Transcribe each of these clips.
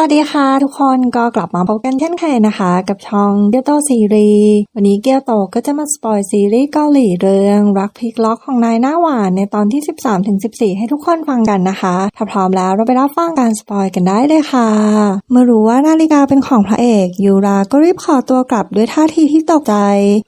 วัสดีค่ะทุกคนก็กลับมาพบกันเช่นเคยนะคะ กับช่องเกียวโตซีรีส์วันนี้เกียวโตก็จะมาสปอยซีรีส์เกาหลีเรื่องรักพลิกล็อกของนายหน้าหวานในตอนที่ 13ถึง14 ให้ทุกคนฟังกันนะคะ ถ้าพร้อมแล้วเราไปรับฟังการสปอยกันได้เลยค่ะ เมื่อรู้ว่านาฬิกาเป็นของพระเอกยูราก็รีบขอตัวกลับด้วยท่าทีที่ตกใจ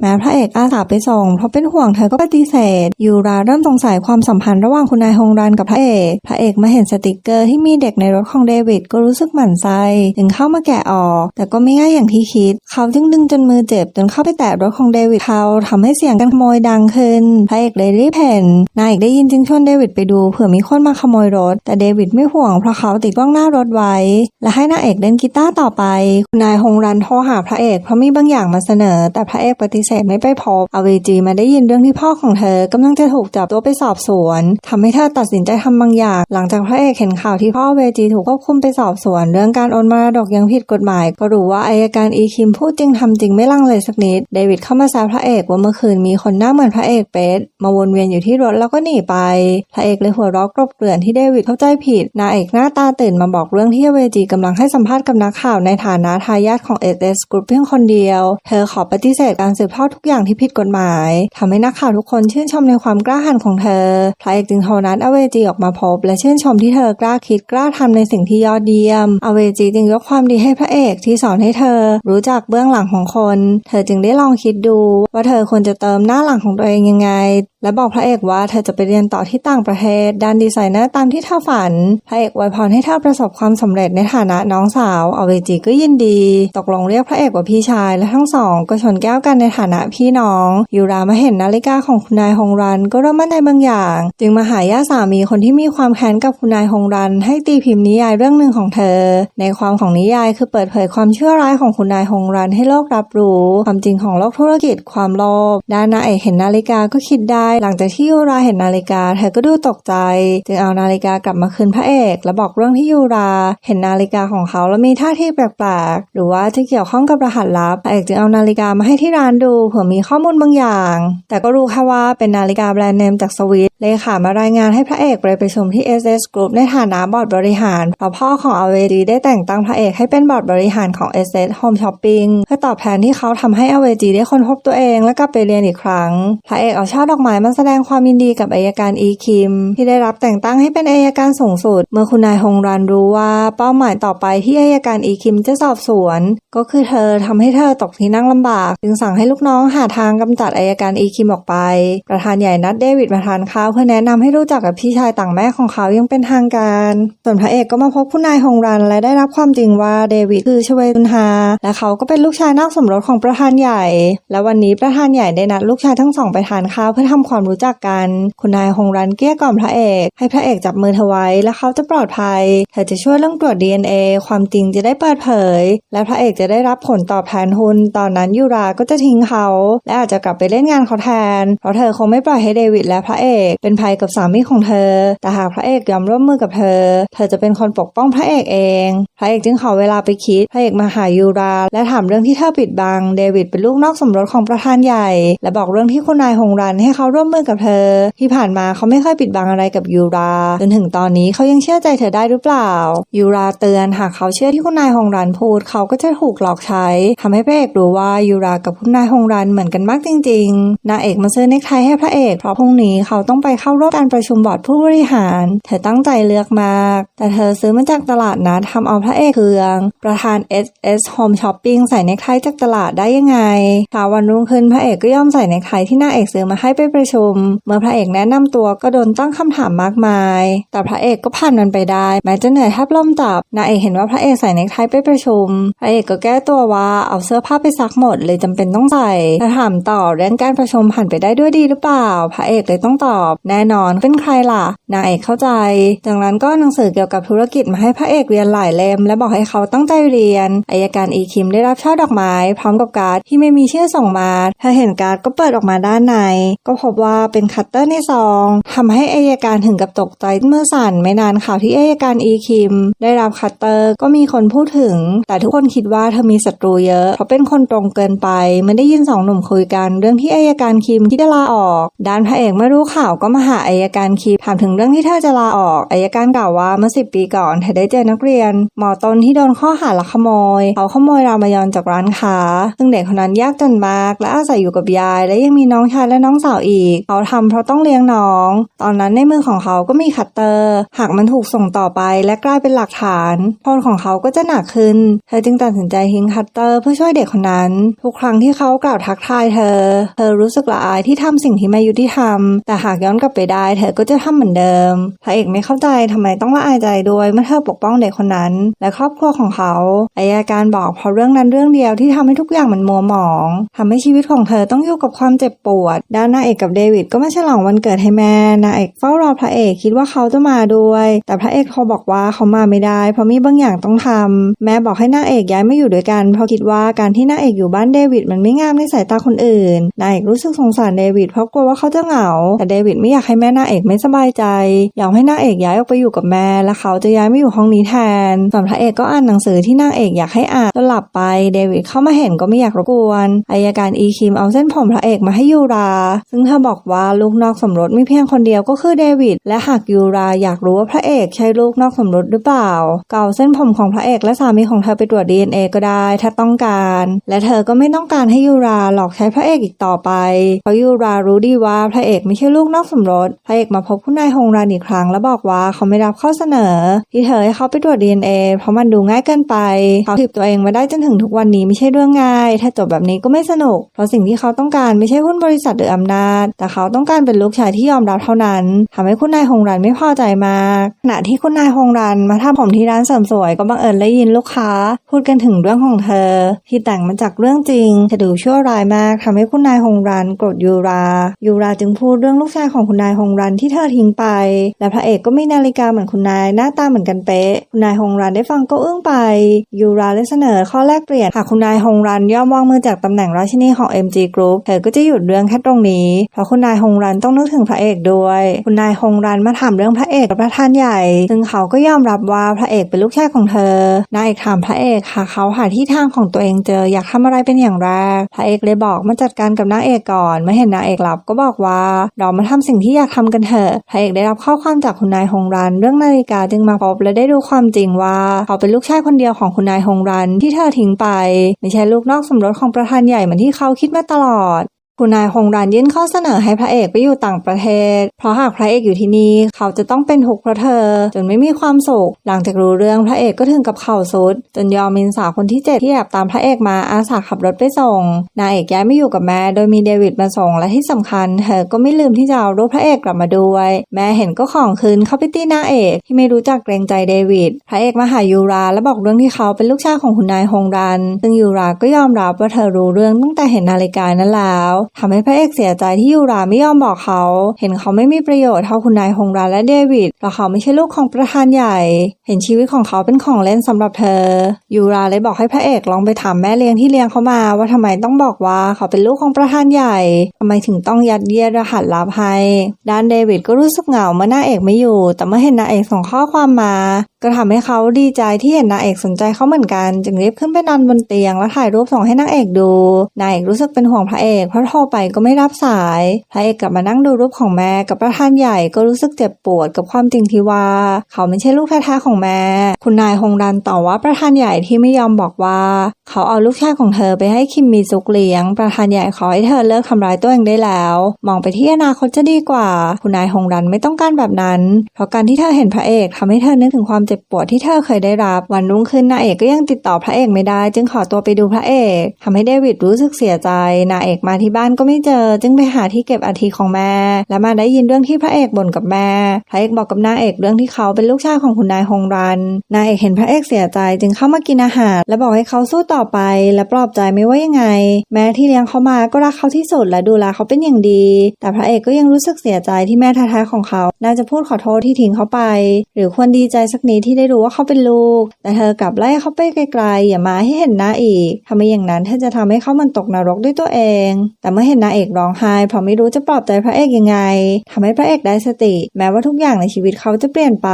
แม้พระเอกอาสาไปส่งเพราะเป็นห่วงเธอก็ปฏิเสธยูราเริ่มสงสัยความสัมพันธ์ระหว่างคุณนายฮงรันกับพระเอก พระเอกมาเห็นสติกเกอร์ที่มีเด็กในรถของเดวิดก็รู้สึกหมั่นไส้จึงเข้ามาแกะออก แต่ก็ไม่ง่ายอย่างที่คิด เขาจึงดึงจนมือเจ็บจนเข้าไปแตะรถของเดวิดเขาทำให้เสียงการขโมยดังขึ้นพระเอกเลยรีบเห็นนายเอกได้ยินจึงชวนเดวิดไปดูเผื่อมีคนมาขโมยรถ แต่เดวิดไม่ห่วงเพราะเขาติดกล้องหน้ารถไว้ และให้นางเอกเล่นกีตาร์ต่อไปคุณนายฮงรันโทรหาพระเอกเพราะมีบางอย่างมาเสนอ แต่พระเอกปฏิเสธไม่ไปพบอเวจีมาได้ยินเรื่องที่พ่อของเธอกำลังจะถูกจับตัวไปสอบสวนทำให้เธอตัดสินใจทำบางอย่าง หลังจากพระเอกเห็นข่าวที่พ่ออเวจีถูกควบคุมไปสอบสวนเรื่องการโอนมรดกยังผิดกฎหมาย ก็รู้ว่าอายการอีคิมพูดจริงทำจริงไม่ลังเลยสักนิด เดวิดเข้ามาซวพระเอกว่าเมื่อคืนมีคนหน้าเหมือนพระเอกเป๊ะมาวนเวียนอยู่ที่รถแล้วก็หนีไป พระเอกเลยหัวเราะกรบเกลื่อนที่เดวิดเข้าใจผิด นาเอกหน้าตาตื่นมาบอกเรื่องที่เวจีกำลังให้สัมภาษณ์กับนักข่าวในฐานะทายาทของ SS Group เพียงคนเดียว เธอขอปฏิเสธการสืบทอดทุกอย่างที่ผิดกฎหมายทำให้นักข่าวทุกคนชื่นชมในความกล้าหาญของเธอ พระเอกจึงโทรนัดอเวจีออกมาพบ และชื่นชมที่เธอกล้าคิดกล้าทำในสิ่งที่ยอดเยี่ยมอเวจีจึงยกความดีให้พระเอกที่สอนให้เธอ รู้จักเบื้องหลังของคน เธอจึงได้ลองคิดดูว่าเธอควรจะเติมหน้าหลังของตัวเองยังไงและบอกพระเอกว่าเธอจะไปเรียนต่อที่ต่างประเทศด้านดีไซเนอร์ตามที่เธอฝัน พระเอกอวพรให้เธอประสบความสำเร็จในฐานะน้องสาวอเวจีก็ยินดี ตกลงเรียกพระเอกว่าพี่ชายและทั้งสอง ก็ชนแก้วกันในฐานะพี่น้อง ยูรามาเห็นนาฬิกาของคุณนายฮงรัน ก็เริ่มมั่นใจบางอย่าง จึงมาหาญาติสามีคนที่มีความแค้นกับคุณนายฮงรัน ให้ตีพิมพ์นิยายเรื่องหนึ่งของเธอ ในความของนิยายคือเปิดเผยความชั่วร้ายของคุณนายฮงรันให้โลกรับรู้ ความจริงของโลกธุรกิจความโลภด้านนางเอกเห็นนาฬิกาก็คิดได้หลังจากที่ยูราเห็นนาฬิกาเธอก็ดูตกใจ จึงเอานาฬิกากลับมาคืนพระเอก และบอกเรื่องที่ยูราเห็นนาฬิกาของเขาแล้วมีท่าทีแปลกๆ หรือว่าจะเกี่ยวข้องกับรหัสลับพระเอกจึงเอานาฬิกามาให้ที่ร้านดูเผื่อมีข้อมูลบางอย่าง แต่ก็รู้แค่ว่าเป็นนาฬิกาแบรนด์เนมจากสวิตเลขามารายงานให้พระเอกไปประชุมที่ SS Group ในฐานะบอร์ดบริหารเพราะพ่อของอเวจีได้แต่งตั้งพระเอกให้เป็นบอร์ดบริหารของ SS Home Shopping เพื่อตอบแทนที่เขาทำให้อเวจีได้ค้นพบตัวเองและกลับไปเรียนอีกครั้ง พระเอกเอาช่อดอกไม้มาแสดงความยินดีกับอายการอีคิม ที่ได้รับแต่งตั้งให้เป็นอายการสูงสุด เมื่อคุณนายฮงรันรู้ว่าเป้าหมายต่อไปที่อายการอีคิมจะสอบสวน ก็คือเธอทำให้เธอตกที่นั่งลำบาก จึงสั่งให้ลูกน้องหาทางกำจัดอายการอีคิมออกไป ประธานใหญ่นัดเดวิดมาทานข้าวเพื่อแนะนำให้รู้จักกับพี่ชายต่างแม่ของเขายังเป็นทางการ ส่วนพระเอกก็มาพบคุณนายฮงรันและได้รับความจริงว่าเดวิดคือชเวตุนฮาและเขาก็เป็นลูกชายนอกสมรสของประธานใหญ่ และวันนี้ประธานใหญ่ได้นัดลูกชายทั้งสองไปทานข้าวเพื่อทำความรู้จักกัน คุณนายฮงรันเกลี้ยกล่อมพระเอก ให้พระเอกจับมือเธอไว้และเขาจะปลอดภัย เธอจะช่วยเรื่องตรวจ DNA ความจริงจะได้เปิดเผย และพระเอกจะได้รับผลตอบแทนทุนตอนนั้นยูราก็จะทิ้งเขา และอาจจะกลับไปเล่นงานเขาแทน เพราะเธอคงไม่ปล่อยให้เดวิดและพระเอกเป็นภัยกับสามีของเธอ แต่หากพระเอกยอมร่วมมือกับเธอ เธอจะเป็นคนปกป้องพระเอกเอง พระเอกจึงขอเวลาไปคิด พระเอกมาหายูรา และถามเรื่องที่เธอปิดบัง เดวิดเป็นลูกนอกสมรสของประธานใหญ่ และบอกเรื่องที่คุณนายฮงรันให้เขาร่วมมือกับเธอ ที่ผ่านมาเขาไม่เคยปิดบังอะไรกับยูรา จนถึงตอนนี้เขายังเชื่อใจเธอได้หรือเปล่า ยูราเตือนหากเขาเชื่อที่คุณนายฮงรันพูด เขาก็จะถูกหลอกใช้ทำให้พระเอกรู้ว่ายูรากับคุณนายฮงรันเหมือนกันมากจริงๆนางเอกมาซื้อเนคไทให้พระเอกเพราะพรุ่งนี้เขาต้องไปเข้าร่วมการประชุมบอร์ดผู้บริหาร เธอตั้งใจเลือกมาก แต่เธอซื้อมาจากตลาดนัดทำเอาพระเอกเคือง ประธาน SS Home Shopping ใส่เนคไทจากตลาดได้ยังไงเช้าวันรุ่งขึ้นพระเอกก็ย่อมใส่เนคไทที่นางเอกซื้อมาให้ไปประชุม เมื่อพระเอกแนะนำตัวก็โดนตั้งคำถามมากมาย แต่พระเอกก็ผ่านมันไปได้แม้จะเหนื่อยแทบล่มจับนางเอกเห็นว่าพระเอกใส่เนคไทไปประชุม พระเอกก็แก้ตัวว่าเอาเสื้อผ้าไปซักหมดเลยจำเป็นต้องใส่และถามต่อเรื่องการประชุมผ่านไปได้ด้วยดีหรือเปล่า พระเอกเลยต้องตอบ แน่นอนเป็นใครล่ะ นางเอกเข้าใจจากนั้นก็หนังสือเกี่ยวกับธุรกิจมาให้พระเอกเรียนหลายเล่มและบอกให้เขาตั้งใจเรียนอายการอีคิมได้รับช่อดอกไม้ พร้อมกับการ์ดที่ไม่มีชื่อส่งมาเธอเห็นการ์ดก็เปิดออกมาด้านใน ก็พบว่าเป็นคัตเตอร์ในซองทำให้อายการถึงกับตกใจเมื่อสั่นไม่นานข่าวที่อายการอีคิม ได้รับคัตเตอร์ก็มีคนพูดถึง แต่ทุกคนคิดว่าเธอมีศัตรูเยอะเพราะเป็นคนตรงเกินไปไม่ได้ยินสองหนุ่มคุยกัน เรื่องที่อายการคิมคิดจะลาออก ด้านพระเอกเมื่อรู้ข่าวก็มาหาอายการคิมถามถึงเรื่องที่เธอจะลาออกอายการกล่าวว่าเมื่อสิบปีก่อนเธอได้เจอนักเรียนหมอต้นที่โดนข้อหาลักขโมยเขาขโมยรามายอนจากร้านค้า ซึ่งเด็กคนนั้นยากจนมากและอาศัยอยู่กับยาย และยังมีน้องชายและน้องสาวอีกเขาทำเพราะต้องเลี้ยงน้อง ตอนนั้นในมือของเขาก็มีคัตเตอร์ หากมันถูกส่งต่อไปและกลายเป็นหลักฐานโทษของเขาก็จะหนักขึ้น เธอจึงตัดสินใจทิ้งคัตเตอร์เพื่อช่วยเด็กคนนั้น ทุกครั้งที่เขากล่าวทักทายเธอ เธอรู้สึกละอายที่ทำสิ่งที่ไม่ยุติธรรม แต่หากย้อนกลับไปได้ เธอก็จะทำเหมือนเดิมพระเอกไม่เข้าใจทำไมต้องละอายใจด้วยเมื่อเธอปกป้องเด็กคนนั้น และครอบครัวของเขาอายการบอกเพราะเรื่องนั้นเรื่องเดียวที่ทำให้ทุกอย่างมันมัวหมองทำให้ชีวิตของเธอต้องอยู่กับความเจ็บปวด ด้านหน้าเอกกับเดวิดก็มาฉลองวันเกิดให้แม่นางเอกเฝ้ารอพระเอกคิดว่าเขาจะมาด้วย แต่พระเอกโทรบอกว่าเขามาไม่ได้ เพราะมีบางอย่างต้องทำแม่บอกให้นางเอกย้ายมาอยู่ด้วยกัน เพราะคิดว่าการที่นางเอกอยู่บ้านเดวิดมันไม่งามในสายตาคนอื่นนางเอกรู้สึกสงสารเดวิดเพราะกลัวว่าเขาจะเหงา แต่เดวิดไม่อยากให้แม่นางเอกไม่สบายใจอยอมให้นางเอกย้ายออกไปอยู่กับแม่และเขาจะย้ายมาอยู่ห้องนี้แทนส่วนพระเอกก็อ่านหนังสือที่นางเอกอยากให้อ่านจนหลับไปเดวิดเข้ามาเห็นก็ไม่อยากรบกวนอายการอีคิมเอาเส้นผมพระเอกมาให้ยูรา ซึ่งเธอบอกว่าลูกนอกสมรสมีเพียงคนเดียวก็คือเดวิด และหากยูราอยากรู้ว่าพระเอกใช่ลูกนอกสมรสหรือเปล่า เกาเส้นผมของพระเอกและสามีของเธอไปตรวจ DNA ก็ได้ถ้าต้องการ และเธอก็ไม่ต้องการให้ยูราหลอกใช้พระเอกอีกต่อไป เพราะยูรารู้ดีว่าพระเอกไม่ใช่ลูกนอกสมรส พระเอกมาพบคุณนายฮงรันอีกครั้ง แล้วบอกว่าเขาไม่รับข้อเสนอ ที่เธอให้เขาไปตรวจ DNA เพราะมันดูง่ายเกินไป เขาถีบตัวเองมาได้จนถึงทุกวันนี้ไม่ใช่เรื่องง่าย ถ้าจบแบบนี้ก็ไม่สนุก เพราะสิ่งที่เขาต้องการไม่ใช่หุ้นบริษัทหรืออำนาจแต่เขาต้องการเป็นลูกชายที่ยอมรับเท่านั้นทำให้คุณนายฮงรันไม่พอใจมากขณะที่คุณนายฮงรันมาทำผมที่ร้านเสริมสวยก็บังเอิญได้ยินลูกค้า พูดกันถึงเรื่องของเธอ ที่แต่งมาจากเรื่องจริงจะดูชั่วร้ายมากทำให้คุณนายฮงรันโกรธยูรา ยูราจึงพูดเรื่องลูกชายของคุณนายฮงรันที่เธอทิ้งไป และพระเอกก็มีนาฬิกาเหมือนคุณนายหน้าตาเหมือนกันเป๊ะคุณนายฮงรันได้ฟังก็อึ้งไป ยูราเลยเสนอข้อแลกเปลี่ยนหากคุณนายฮงรันยอมวางมือจากตำแหน่งราชินีของ MG Group เธอก็จะหยุดเรื่องแค่ตรงนี้เพราะคุณนายฮงรันต้องนึกถึงพระเอกด้วย คุณนายฮงรันมาถามเรื่องพระเอกกับประธานใหญ่ ซึ่งเขาก็ยอมรับว่าพระเอกเป็นลูกชายของเธอ นางเอกถามพระเอกหากเขาหาที่ทางของตัวเองเจออยากทำอะไรเป็นอย่างแรก พระเอกเลยบอกมาจัดการกับนางเอกก่อนเมื่อเห็นนางเอกหลับก็บอกว่าเรามาทำสิ่งที่อยากทำกันเถอะ พระเอกได้รับข้อความจากคุณนายฮงรัน เรื่องนาฬิกาจึงมาพบและได้รู้ความจริงว่า เขาเป็นลูกชายคนเดียวของคุณนายฮงรันที่เธอทิ้งไป ไม่ใช่ลูกนอกสมรสของประธานใหญ่เหมือนที่เขาคิดมาตลอด คุณนายฮงรันยื่นข้อเสนอให้พระเอกไปอยู่ต่างประเทศ เพราะหากพระเอกอยู่ที่นี่เขาจะต้องเป็นทุกข์เพราะเธอ จนไม่มีความสุข หลังจากรู้เรื่องพระเอกก็ถึงกับเข่าสุด จนยอมมินสาวคนที่เจ็ดที่แอบตามพระเอกมาอาสาขับรถไปส่ง นางเอกย้ายไม่อยู่กับแม่โดยมีเดวิดมาส่งและที่สำคัญ เธอก็ไม่ลืมที่จะเอารูปพระเอกกลับมาด้วย แม่เห็นก็ของคืนเข้าไปตีนางเอกที่ไม่รู้จักเกรงใจเดวิด พระเอกมาหายูราและบอกเรื่องที่เขาเป็นลูกชายของคุณนายฮงรัน ซึ่งยูราก็ยอมรับว่าเธอรู้เรื่องตั้งแต่เห็นนาฬิกานั้นแล้วทำให้พระเอกเสียใจที่ยูราไม่ยอมบอกเขา เห็นเขาไม่มีประโยชน์เท่าคุณนายฮงรันและเดวิดเพราะเขาไม่ใช่ลูกของประธานใหญ่ เห็นชีวิตของเขาเป็นของเล่นสำหรับเธอ ยูราเลยบอกให้พระเอกลองไปถามแม่เลี้ยงที่เลี้ยงเขามา ว่าทำไมต้องบอกว่าเขาเป็นลูกของประธานใหญ่ทำไมถึงต้องยัดเยียดรหัสลับให้ด้านเดวิดก็รู้สึกเหงาเมื่อหน้าเอกไม่อยู่ แต่เมื่อเห็นนางเอกส่งข้อความมาก็ทำให้เขาดีใจที่เห็นนางเอกสนใจเขาเหมือนกัน จึงรีบขึ้นไปนอนบนเตียงแล้วถ่ายรูปส่งให้นางเอกดู นางเอกรู้สึกเป็นห่วงพระเอกเพราะโทรไปก็ไม่รับสาย พระเอกกลับมานั่งดูรูปของแม่กับประธานใหญ่ก็รู้สึกเจ็บปวดกับความจริงที่ว่า เขาไม่ใช่ลูกแท้ๆของแม่ คุณนายฮงรันต่อว่าประธานใหญ่ที่ไม่ยอมบอกว่า เขาเอาลูกชายของเธอไปให้คิมมีซุกเลี้ยง ประธานใหญ่ขอให้เธอเลิกทำร้ายตัวเองได้แล้ว มองไปที่อนาคตจะดีกว่า คุณนายฮงรันไม่ต้องการแบบนั้น เพราะการที่เธอเห็นพระเอกทำให้เธอนึกถึงความเจ็บปวดที่เธอเคยได้รับ วันรุ่งขึ้นนางเอกก็ยังติดต่อพระเอกไม่ได้ จึงขอตัวไปดูพระเอกทำให้เดวิดรู้สึกเสียใจนางเอกมาที่บ้านก็ไม่เจอ จึงไปหาที่เก็บอาทิของแม่ และมาได้ยินเรื่องที่พระเอกบ่นกับแม่ พระเอกบอกกับนางเอกเรื่องที่เขาเป็นลูกชายของคุณนายฮงรันนางเอกเห็นพระเอกเสียใจจึงเข้ามากินอาหาร และบอกให้เขาสู้ต่อไป และปลอบใจไม่ว่ายังไง แม้ที่เลี้ยงเขามาก็รักเขาที่สุดและดูแลเขาเป็นอย่างดี แต่พระเอกก็ยังรู้สึกเสียใจที่แม่แท้ๆของเขา น่าจะพูดขอโทษที่ทิ้งเขาไป หรือควรดีใจสักนิดที่ได้รู้ว่าเขาเป็นลูก แต่เธอกลับไล่เขาไปไกลๆ อย่ามาให้เห็นหน้าอีกทำไมอย่างนั้นเธอจะทำให้เขามันตกนรกด้วยตัวเอง แต่เมื่อเห็นนางเอกร้องไห้เพราะไม่รู้จะปลอบใจพระเอกยังไงทำให้พระเอกได้สติ แม้ว่าทุกอย่างในชีวิตเขาจะเปลี่ยนไป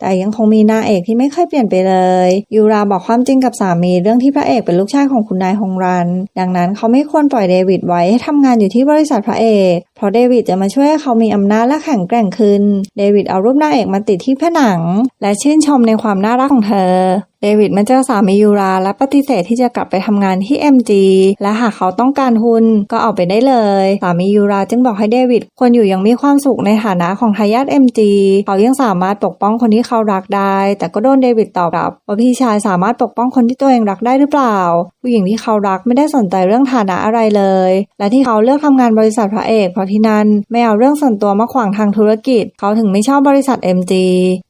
แต่ยังคงมีนางเอกที่ไม่เคยเปลี่ยนไปเลย ยูราบอกความจริงกับสามีเรื่องที่พระเอกเป็นลูกชายของคุณนายฮงรัน ดังนั้นเขาไม่ควรปล่อยเดวิดไว้ให้ทำงานอยู่ที่บริษัทพระเอก เพราะเดวิดจะมาช่วยให้เขามีอำนาจและแข็งแกร่งขึ้น เดวิดเอารูปนางเอกมาติดที่ผนัง และชื่นชมในความน่ารักของเธอ เดวิดมาเจอสามียูราและปฏิเสธที่จะกลับไปทำงานที่ MG และหากเขาต้องการหุ้นก็เอาไปได้เลย สามียูราจึงบอกให้เดวิดควรอยู่อยังมีความสุขในฐานะของทายาท MG เขายังสามารถปกป้องคนที่เขารักได้ แต่ก็โดนเดวิดตอบกลับว่าพี่ชายสามารถปกป้องคนที่ตัวเองรักได้หรือเปล่า ผู้หญิงที่เขารักไม่ได้สนใจเรื่องฐานะอะไรเลย และที่เขาเลือกทำงานบริษัทพระเอกเพราะที่นั่นไม่เอาเรื่องส่วนตัวมาขวางทางธุรกิจ เขาถึงไม่ชอบบริษัท MG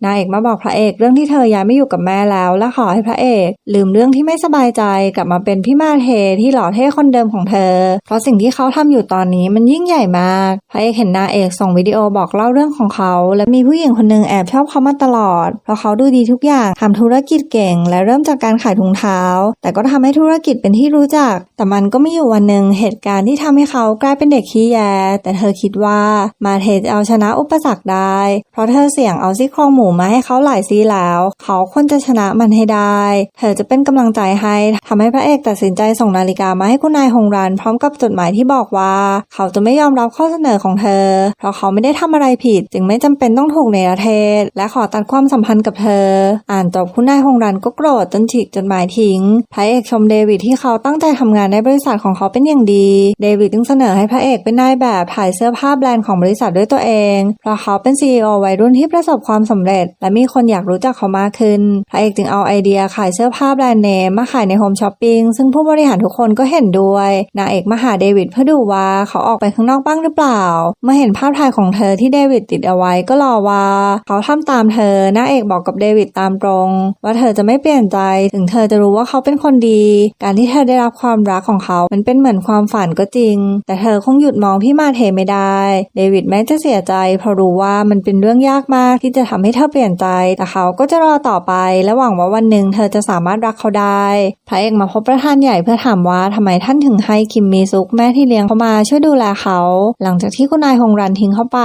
นางเอกมาบอกพระเอกเรื่องที่เธอย้ายไม่อยู่กับแม่แล้วและขอให้พระเอก ลืมเรื่องที่ไม่สบายใจกลับมาเป็นพี่มาเทที่หล่อเท่คนเดิมของเธอ เพราะสิ่งที่เขาทำอยู่ตอนนี้มันยิ่งใหญ่มาก พระเอกเห็นนางเอกส่งวิดีโอบอกเล่าเรื่องของเขา และมีผู้หญิงคนหนึ่งแอบชอบเขามาตลอด เพราะเขาดูดีทุกอย่างทำธุรกิจเก่ง และเริ่มจากการขายถุงเท้า แต่ก็ทำให้ธุรกิจเป็นที่รู้จัก แต่มันก็ไม่อยู่วันหนึ่งเหตุการณ์ที่ทำให้เขากลายเป็นเด็กขี้แยแต่เธอคิดว่ามาเทจะเอาชนะอุปสรรคได้ เพราะเธอเสี่ยงเอาซี่โครงหมูมาให้เขาหลายซี่แล้ว เขาควรจะชนะมันให้ได้ เธอจะเป็นกำลังใจให้ทำให้พระเอกตัดสินใจส่งนาฬิกามาให้คุณนายฮงรัน พร้อมกับจดหมายที่บอกว่า เขาจะไม่ยอมรับข้อเสนอของเธอ เพราะเขาไม่ได้ทำอะไรผิด จึงไม่จำเป็นต้องถูกในประเทศ และขอตัดความสัมพันธ์กับเธอ อ่านจบคุณนายฮงรันก็โกรธจนฉีกจดหมายทิ้ง พระเอกชมเดวิดที่เขาตั้งใจทำงานในบริษัทของเขาเป็นอย่างดี เดวิดจึงเสนอให้พระเอกเป็นนายแบบถ่ายเสื้อผ้าแบรนด์ของบริษัทด้วยตัวเอง เพราะเขาเป็น CEO วัยรุ่นที่ประสบความสำเร็จ และมีคนอยากรู้จักเขามากขึ้น พระเอกจึงเอาไอเดียขายเสื้อผ้าแบรนด์เนมมาขายในโฮมช้อปปิ้งซึ่งผู้บริหารทุกคนก็เห็นด้วยนางเอกมาหาเดวิดเพื่อดูว่าเขาออกไปข้างนอกบ้างหรือเปล่า เมื่อเห็นภาพถ่ายของเธอที่เดวิดติดเอาไว้ก็รอว่า เขาทำตามเธอนางเอกบอกกับเดวิดตามตรง ว่าเธอจะไม่เปลี่ยนใจถึงเธอจะรู้ว่าเขาเป็นคนดี การที่เธอได้รับความรักของเขา มันเป็นเหมือนความฝันก็จริง แต่เธอคงหยุดมองพี่มาเทไม่ได้ เดวิดแม้จะเสียใจเพราะรู้ว่ามันเป็นเรื่องยากมากที่จะทำให้เธอเปลี่ยนใจ แต่เขาก็จะรอต่อไปและหวังว่าวันหนึ่งเธอจะสามารถรักเขาได้ พระเอกมาพบประธานใหญ่เพื่อถามว่าทำไมท่านถึงให้คิมมีซุกแม่ที่เลี้ยงเขามาช่วยดูแลเขา หลังจากที่คุณนายฮงรันทิ้งเขาไป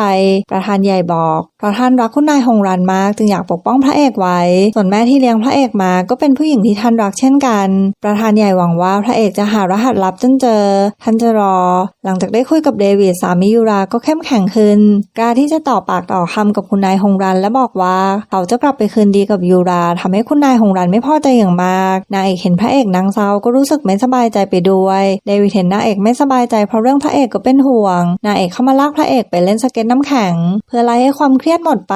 ประธานใหญ่บอกเพราะท่านรักคุณนายฮงรันมากจึงอยากปกป้องพระเอกไว้ ส่วนแม่ที่เลี้ยงพระเอกมาก็เป็นผู้หญิงที่ท่านรักเช่นกัน ประธานใหญ่หวังว่าพระเอกจะหารหัสลับจนเจอ ท่านจะรอ หลังจากได้คุยกับเดวิดสามียูราก็เข้มแข็งขึ้นกล้าที่จะต่อปากต่อคำกับคุณนายฮงรันและบอกว่าเขาจะกลับไปคืนดีกับยูราทำให้คุณนายฮงรันไม่พอใจอย่างมากนางเอกเห็นพระเอกนางเศร้าก็รู้สึกไม่สบายใจไปด้วยเดวิดเห็นนางเอกไม่สบายใจเพราะเรื่องพระเอกก็เป็นห่วงนางเอกเข้ามาลากพระเอกไปเล่นสเก็ตน้ำแข็ง เพื่อไล่ให้ความเครียดหมดไป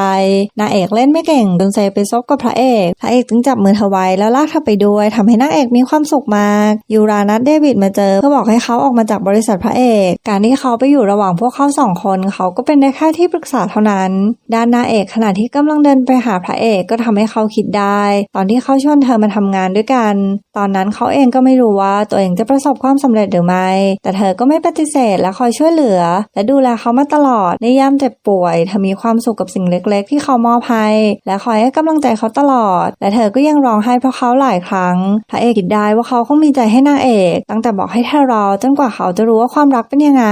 นางเอกเล่นไม่เก่งจนเซไปซบกับพระเอกพระเอกจึงจับมือเธอไว้แล้วลากเธอไปด้วยทำให้นางเอกมีความสุขมากยูรานัดเดวิดมาเจอเพื่อบอกให้เขาออกมาจากบริษัทพระเอก การที่เขาไปอยู่ระหว่างพวกเขาสองคนเขาก็เป็นได้แค่ที่ปรึกษาเท่านั้น ด้านนางเอกขณะที่กำลังเดินไปหาพระเอกก็ทำให้เขาคิดได้ ตอนที่เขาชวนเธอมาทำงานด้วยกัน ตอนนั้นเขาเองก็ไม่รู้ว่าตัวเองจะประสบความสำเร็จหรือไม่ แต่เธอก็ไม่ปฏิเสธและคอยช่วยเหลือ และดูแลเขามาตลอดในยามเจ็บป่วย เธอมีความสุขกับสิ่งเล็ก ๆ ที่เขามอบให้และคอยให้กำลังใจเขาตลอด และเธอก็ยังร้องไห้เพราะเขาหลายครั้ง พระเอกคิดได้ว่าเขาคงมีใจให้นางเอก ตั้งแต่บอกให้เธอรอจนกว่าเขาจะรู้ว่าความรักเป็นยังไง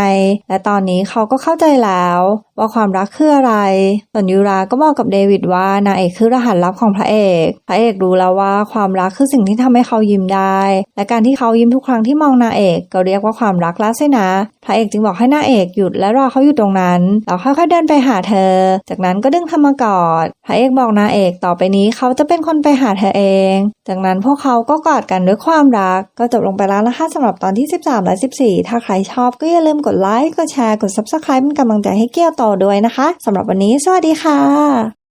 และตอนนี้เขาก็เข้าใจแล้วว่าความรักคืออะไรส่วนยูราก็บอกกับเดวิดว่านางเอกคือรหัสลับของพระเอก พระเอกรู้แล้วว่าความรักคือสิ่งที่ทำให้เขายิ้มได้ และการที่เขายิ้มทุกครั้งที่มองนางเอกก็เรียกว่าความรักแล้วสินะพระเอกจึงบอกให้นางเอกหยุดและรอเขาอยู่ตรงนั้นแล้วค่อยๆเดินไปหาเธอ จากนั้นก็ดึงเธอมากอดพระเอกบอกนางเอกต่อไปนี้เขาจะเป็นคนไปหาเธอเอง จากนั้นพวกเขาก็กอดกันด้วยความรัก ก็จบลงไปแล้วนะคะสำหรับตอนที่ 13 และ 14 ถ้าใครชอบก็อย่าลืมกดไลค์กดแชร์กด Subscribe เป็นกำลังใจให้เกี้ยวโตด้วยนะคะสำหรับวันนี้สวัสดีค่ะ